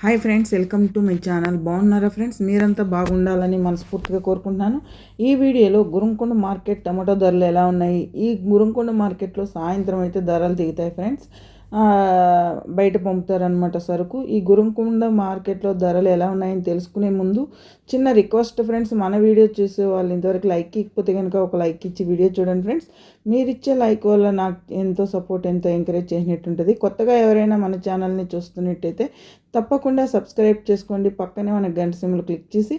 Hi friends welcome to my channel. బాగున్నారా friends? మీరంతా బాగుండాలని మనస్ఫూర్తిగా కోరుకుంటున్నాను. ఈ వీడియోలో గురంకొండ మార్కెట్ టమాటో ధరలు ఎలా ఉన్నాయి? ఈ గురంకొండ మార్కెట్లో సాయంత్రం అయితే ధరలు దిగుతాయి ఫ్రెండ్స్. బయట పంపుతారనమాట సరుకు. ఈ గురుంకుండ మార్కెట్లో ధరలు ఎలా ఉన్నాయని తెలుసుకునే ముందు చిన్న రిక్వెస్ట్ ఫ్రెండ్స్ మన వీడియో చూసే వాళ్ళు ఇంతవరకు లైక్ ఇకపోతే కనుక ఒక లైక్ ఇచ్చి వీడియో చూడండి ఫ్రెండ్స్. మీరు ఇచ్చే లైక్ వల్ల నాకు ఎంతో సపోర్ట్ ఎంతో ఎంకరేజ్ చేసినట్టు ఉంటుంది కొత్తగా ఎవరైనా మన ఛానల్ని చూస్తున్నట్టయితే తప్పకుండా సబ్స్క్రైబ్ చేసుకోండి. పక్కనే మన గంట సిమ్లు క్లిక్ చేసి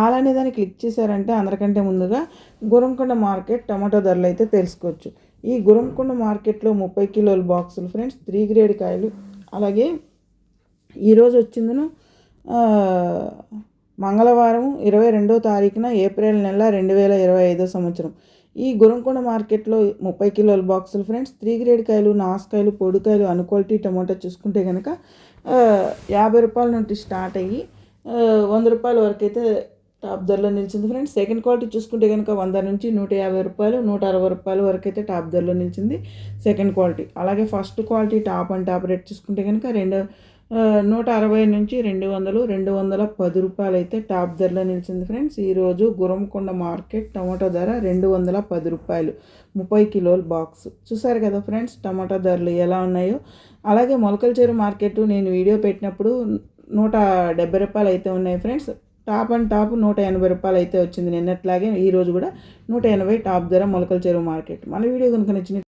ఆల్ అనే దాన్ని క్లిక్ చేశారంటే అందరికంటే ముందుగా గురంకొండ మార్కెట్ టమాటో ధరలు అయితే తెలుసుకోవచ్చు. ఈ గురంకొండ మార్కెట్లో ముప్పై కిలోల బాక్సులు ఫ్రెండ్స్ త్రీ గ్రేడ్ కాయలు. అలాగే ఈరోజు వచ్చిందను మంగళవారం ఇరవై రెండో తారీఖున ఏప్రిల్ నెల రెండు వేల ఇరవై ఐదో సంవత్సరం. ఈ గురంకొండ మార్కెట్లో ముప్పై కిలోల బాక్సులు ఫ్రెండ్స్ త్రీ గ్రేడ్ కాయలు నాసుకాయలు పొడికాయలు అనుకోల్టీ టమోటా చూసుకుంటే కనుక యాభై రూపాయల నుండి స్టార్ట్ అయ్యి వంద రూపాయల వరకు అయితే టాప్ ధరలో నిలిచింది ఫ్రెండ్స్ సెకండ్ క్వాలిటీ చూసుకుంటే కనుక వంద నుంచి నూట యాభై రూపాయలు నూట అరవై రూపాయల వరకు అయితే టాప్ ధరలో నిలిచింది సెకండ్ క్వాలిటీ అలాగే first quality top and top rate చూసుకుంటే కనుక రెండు నూట అరవై నుంచి రెండు వందలు రెండు వందల పది రూపాయలు అయితే టాప్ ధరలో నిలిచింది ఫ్రెండ్స్ ఈరోజు గురంకొండ మార్కెట్ టమాటో ధర రెండు వందల పది రూపాయలు ముప్పై కిలోల బాక్స్ చూసారు కదా ఫ్రెండ్స్ టమాటా ధరలు ఎలా ఉన్నాయో. అలాగే మొలకల చెరు మార్కెట్ నేను వీడియో పెట్టినప్పుడు నూట డెబ్బై రూపాయలు అయితే ఉన్నాయి ఫ్రెండ్స్ టాప్ అండ్ టాప్ నూట ఎనభై రూపాయలు అయితే వచ్చింది. నిన్నట్లాగే ఈరోజు కూడా నూట ఎనభై టాప్ ధర మొలకల చెరువు మార్కెట్. మన వీడియో కనుక నచ్చిన